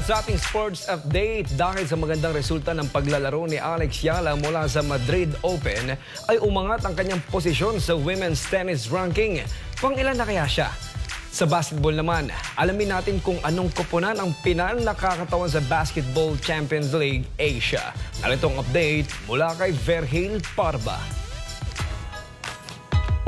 At sa ating sports update, dahil sa magandang resulta ng paglalaro ni Alex Yala mula sa Madrid Open, ay umangat ang kanyang posisyon sa women's tennis ranking. Pang ilan na kaya siya? Sa basketball naman, alamin natin kung anong koponan ang pinal nakakatawan sa Basketball Champions League Asia. Narito ang update mula kay Verhil Parba.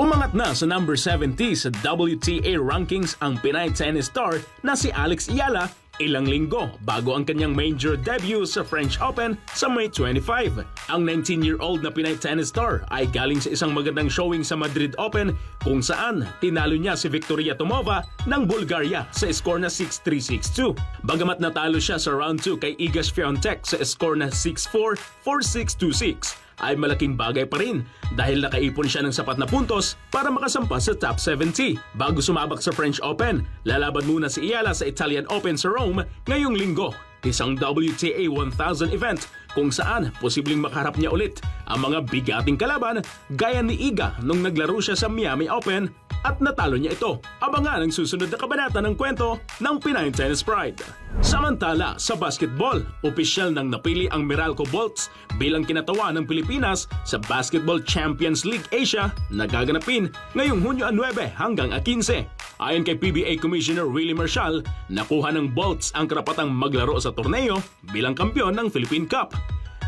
Umangat na sa number 70 sa WTA rankings ang Pinay tennis star na si Alex Iyala ilang linggo bago ang kanyang major debut sa French Open sa May 25. Ang 19-year-old na Pinay tennis star ay galing sa isang magandang showing sa Madrid Open kung saan tinalo niya si Victoria Tomova ng Bulgaria sa score na 6-3-6-2. Bagamat natalo siya sa round 2 kay Iga Swiatek sa score na 6-4, 4-6-2-6 ay malaking bagay pa rin dahil nakaipon siya ng sapat na puntos para makasampa sa top 70. Bago sumabak sa French Open, lalaban muna si Iyala sa Italian Open sa Rome ngayong linggo. Isang WTA 1000 event kung saan posibleng makaharap niya ulit ang mga bigating kalaban gaya ni Iga nung naglaro siya sa Miami Open at natalo niya ito. Abangan ang susunod na kabanata ng kwento ng Pinay Tennis Pride. Samantala, sa basketball, opisyal nang napili ang Meralco Bolts bilang kinatawa ng Pilipinas sa Basketball Champions League Asia na gaganapin ngayong Hunyo 9 hanggang 15. Ayon kay PBA Commissioner Willie Marshall, nakuha ng Bolts ang karapatang maglaro sa torneo bilang kampiyon ng Philippine Cup.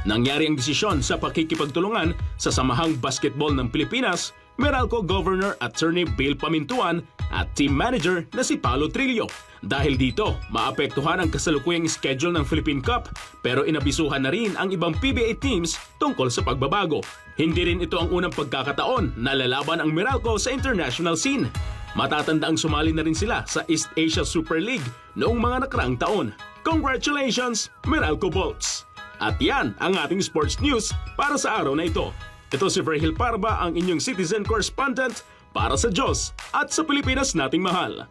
Nangyari ang desisyon sa pakikipagtulungan sa Samahang Basketball ng Pilipinas, Meralco Governor Attorney Bill Pamintuan at Team Manager na si Paolo Trillo. Dahil dito, maapektuhan ang kasalukuyang schedule ng Philippine Cup pero inabisuhan na rin ang ibang PBA teams tungkol sa pagbabago. Hindi rin ito ang unang pagkakataon na lalaban ang Meralco sa international scene. Matatanda ang sumali na rin sila sa East Asia Super League noong mga nakaraang taon. Congratulations, Meralco Bolts! At yan ang ating sports news para sa araw na ito. Ito si Verhil Parba, ang inyong citizen correspondent para sa Diyos at sa Pilipinas nating mahal.